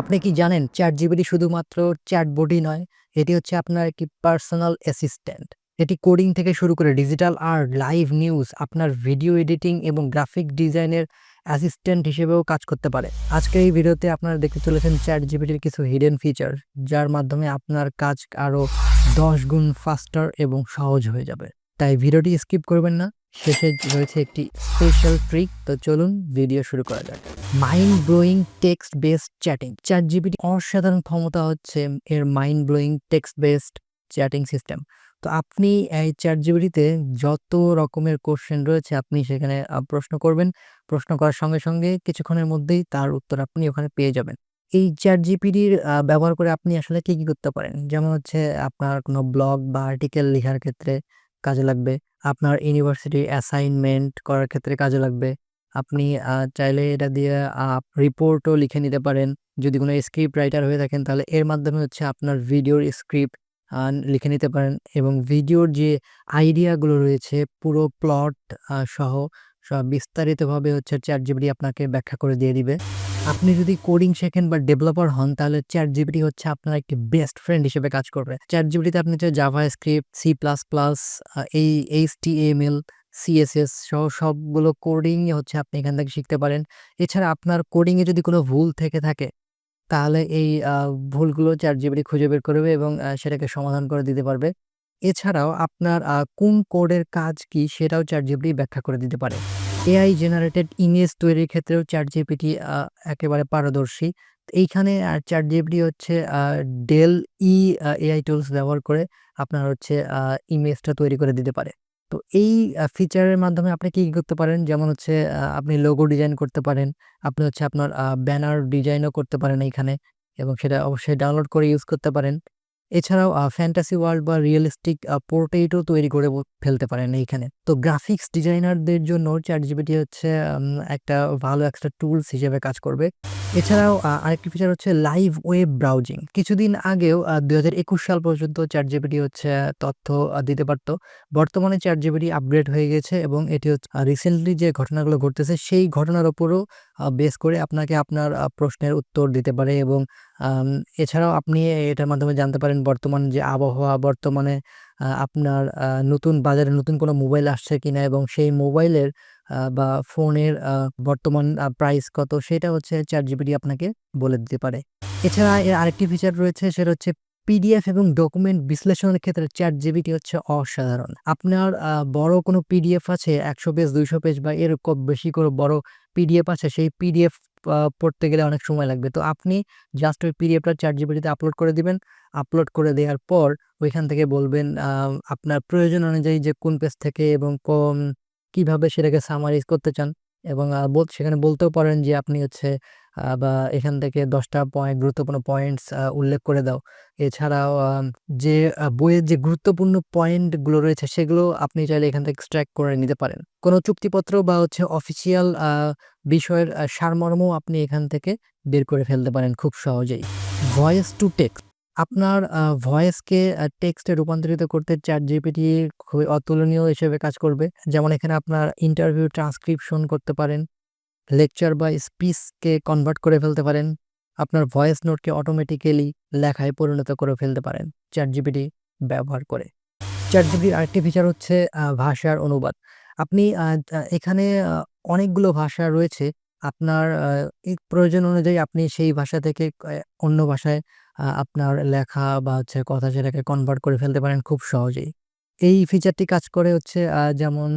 আপনি কি জানেন চ্যাট জিবিটি শুধুমাত্র চ্যাটবটই নয়, এটি হচ্ছে আপনার একটি পার্সোনাল অ্যাসিস্ট্যান্ট এটি কোডিং থেকে শুরু করে ডিজিটাল আর্ট লাইভ নিউজ আপনার ভিডিও এডিটিং এবং গ্রাফিক ডিজাইনের অ্যাসিস্ট্যান্ট হিসেবেও কাজ করতে পারে। আজকের এই ভিডিওতে আপনারা দেখতে চলেছেন চ্যাট জিবিটির কিছু হিডেন ফিচার যার মাধ্যমে আপনার কাজ আরও দশ গুণ ফাস্টার এবং সহজ হয়ে যাবে। তাই ভিডিওটি স্কিপ করবেন না। শেষে রয়েছে একটি স্পেশাল ট্রিক তো চলুন ভিডিও শুরু করা যাক। Mind blowing text based chatting chat GPT অসাধারণ ক্ষমতা হচ্ছে এর mind blowing text based chatting system তো আপনি এই চ্যাট জিপিটিতে যত রকমের কোশ্চেন রয়েছে, আপনি সেখানে প্রশ্ন করবেন। প্রশ্ন করার সঙ্গে সঙ্গে কিছুক্ষণের মধ্যেই তার উত্তর আপনি ওখানে পেয়ে যাবেন। এই চ্যাট জিপিটির ব্যবহার করে আপনি আসলে কি কি করতে পারেন? যেমন হচ্ছে আপনার কোনো ব্লগ বা আর্টিকেল লেখার ক্ষেত্রে কাজে লাগবে। আপনার ইউনিভার্সিটি অ্যাসাইনমেন্ট করার ক্ষেত্রে কাজে লাগবে। আপনি চাইলে এটা দিয়ে রিপোর্টও লিখে নিতে পারেন। যদি কোনো স্ক্রিপ্ট রাইটার হয়ে থাকেন, তাহলে এর মাধ্যমে হচ্ছে আপনার ভিডিওর স্ক্রিপ্ট লিখে নিতে পারেন। এবং ভিডিওর যে আইডিয়াগুলো রয়েছে, পুরো প্লট সহ সব বিস্তারিতভাবে হচ্ছে চ্যাট জিপিটি আপনাকে ব্যাখ্যা করে দিয়ে দিবে। আপনি যদি কোডিং শেখেন বা ডেভেলপার হন, তাহলে চ্যাট জিপিটি হচ্ছে আপনার একটি বেস্ট ফ্রেন্ড হিসেবে কাজ করবে। চ্যাট জিপিটিতে আপনি হচ্ছে JavaScript C plus plus এই H T M L CSS সহ সবগুলো কোডিং হচ্ছে আপনি এখান থেকে শিখতে পারেন। এছাড়া আপনার কোডিংয়ে যদি কোনো ভুল থেকে থাকে, তাহলে এই ভুলগুলো চ্যাট জিপিটি খুঁজে বের করবে এবং সেটাকে সমাধান করে দিতে পারবে। এছাড়াও আপনার কোন কোডের কাজ কি সেটাও চ্যাট জিপিটি ব্যাখ্যা করে দিতে পারে। এআই জেনারেটেড ইমেজ তৈরির ক্ষেত্রেও চ্যাট জিপিটি একেবারে পারদর্শী। এইখানে চ্যাট জিপিটি হচ্ছে ডেল ই এআই টুলস ব্যবহার করে আপনার হচ্ছে ইমেজটা তৈরি করে দিতে পারে। তো এই ফিচারের মাধ্যমে আপনি কি করতে পারেন? যেমন হচ্ছে আপনি লোগো ডিজাইন করতে পারেন, আপনি হচ্ছে আপনার ব্যানার ডিজাইনও করতে পারেন এইখানে এবং সেটা অবশ্যই ডাউনলোড করে ইউজ করতে পারেন। এছাড়াও ফ্যান্টাসি ওয়ার্ল্ড বা রিয়েলিস্টিক পোর্ট্রেটও তৈরি করে ফেলতে পারেন এইখানে। তো গ্রাফিক্স ডিজাইনারদের জন্য চ্যাট জিপিটি হচ্ছে একটা ভালো একটা টুলস হিসেবে কাজ করবে। এছাড়াও আরেকটি ফিচার হচ্ছে লাইভ ওয়েব ব্রাউজিং কিছুদিন আগেও দুই হাজার একুশ সাল পর্যন্ত চ্যাট জিপিটি হচ্ছে তথ্য দিতে পারতো। বর্তমানে চ্যাট জিপিটি আপগ্রেড হয়ে গেছে এবং এটি হচ্ছে রিসেন্টলি যে ঘটনাগুলো ঘটতেছে, সেই ঘটনার ওপরও বেস করে আপনাকে আপনার প্রশ্নের উত্তর দিতে পারে এবং এছাড়াও আপনি এটার মাধ্যমে জানতে পারেন বর্তমান যে আবহাওয়া, বর্তমানে আপনার নতুন বাজারে নতুন কোনো মোবাইল আসছে কিনা এবং সেই মোবাইলের বা ফোনের বর্তমান প্রাইস কত সেটা হচ্ছে চ্যাট জিপিটি আপনাকে বলে দিতে পারে। এছাড়া এর আরেকটি ফিচার রয়েছে সেটা হচ্ছে পিডিএফ এবং ডকুমেন্ট বিশ্লেষণের ক্ষেত্রে চ্যাট জিবিটি হচ্ছে অসাধারণ। আপনার বড় কোনো পিডিএফ আছে, একশো পেজ দুইশো পেজ বা এরকম বেশি করে বড় পিডিএফ আছে, সেই পিডিএফ পড়তে গেলে অনেক সময় লাগবে। তো আপনি জাস্ট ওই পিডিএফটা চ্যাট জিপিটিতে আপলোড করে দিবেন। আপলোড করে দেওয়ার পর ওইখান থেকে বলবেন আপনার প্রয়োজন অনুযায়ী যে কোন পেজ থেকে এবং কোন কীভাবে সেটাকে সামারাইজ করতে চান। এবং সেখানে বলতেও পারেন যে আপনি হচ্ছে বা এখান থেকে দশটা পয়েন্ট গুরুত্বপূর্ণ পয়েন্টস উল্লেখ করে দাও। এছাড়াও যে বইয়ের যে গুরুত্বপূর্ণ পয়েন্টগুলো রয়েছে সেগুলো আপনি চাইলে এখান থেকে এক্সট্র্যাক্ট করে নিতে পারেন। কোনো চুক্তিপত্র বা হচ্ছে অফিসিয়াল বিষয়ের আহ, সারমর্মও আপনি এখান থেকে বের করে ফেলতে পারেন খুব সহজেই। ভয়েস টু টেক্সট আপনার ভয়েসকে টেক্সটে রূপান্তরিত করতে চ্যাট জিপিটি খুবই অতুলনীয় হিসেবে কাজ করবে। যেমন এখানে আপনার ইন্টারভিউ ট্রান্সক্রিপশন করতে পারেন, লেকচার বা স্পিচকে কনভার্ট করে ফেলতে পারেন, আপনার ভয়েস নোটকে অটোমেটিক্যালি লেখায় পরিণত করে ফেলতে পারেন চ্যাট জিপিটি ব্যবহার করে। চ্যাট জিপিটির আরেকটি ফিচার হচ্ছে ভাষার অনুবাদ। আপনি এখানে অনেকগুলো ভাষা রয়েছে। আপনার প্রয়োজন অনুযায়ী আপনি সেই ভাষা থেকে অন্য ভাষায় আপনার লেখা বা হচ্ছে কথা সেটাকে কনভার্ট করে ফেলতে পারেন খুব সহজেই। এই ফিচারটি কাজ করে হচ্ছে যেমন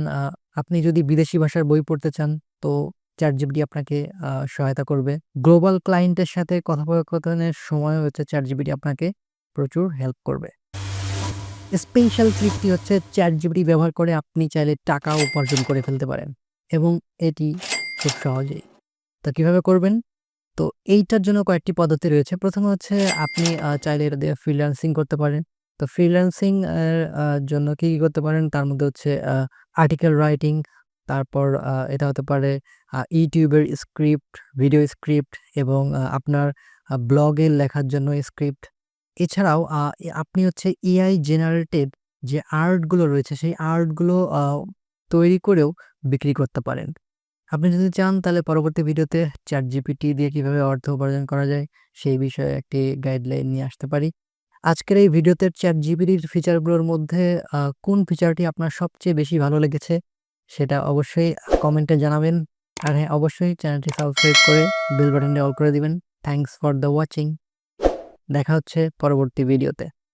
আপনি যদি বিদেশি ভাষার বই পড়তে চান, তো জিপিটি আপনাকে সহায়তা করবে। গ্লোবাল ক্লায়েন্টের সাথে কথোপকথনের সময় হচ্ছে জিপিটি আপনাকে প্রচুর হেল্প করবে। স্পেশাল ট্রিকটি হচ্ছে জিপিটি ব্যবহার করে আপনি চাইলে টাকা উপার্জন করে ফেলতে পারেন, এবং এটি খুব সহজেই। তো কীভাবে করবেন? তো এইটার জন্য কয়েকটি পদ্ধতি রয়েছে। প্রথম হচ্ছে আপনি চাইলে এটা দিয়ে ফ্রিল্যান্সিং করতে পারেন। তো ফ্রিল্যান্সিং এর জন্য কি কি করতে পারেন? তার মধ্যে হচ্ছে আর্টিকেল রাইটিং তারপর এটা হতে পারে ইউটিউবের স্ক্রিপ্ট ভিডিও স্ক্রিপ্ট এবং আপনার ব্লগে লেখার জন্য স্ক্রিপ্ট এছাড়াও আপনি হচ্ছে এআই জেনারেটেড যে আর্টগুলো রয়েছে, সেই আর্টগুলো তৈরি করেও বিক্রি করতে পারেন। আপনি যদি চান তাহলে পরবর্তী ভিডিওতে চ্যাট জিপিটি দিয়ে কীভাবে অর্থ উপার্জন করা যায় সেই বিষয়ে একটি গাইডলাইন নিয়ে আসতে পারি। আজকের এই ভিডিওতে চ্যাট জিপিটির ফিচারগুলোর মধ্যে কোন ফিচারটি আপনার সবচেয়ে বেশি ভালো লেগেছে সেটা অবশ্যই কমেন্টে জানাবেন। আর হ্যাঁ অবশ্যই চ্যানেলটি সাবস্ক্রাইব করে বেল বাটনটি অল করে দিবেন। থ্যাঙ্কস ফর দ্য ওয়াচিং দেখা হচ্ছে পরবর্তী ভিডিওতে।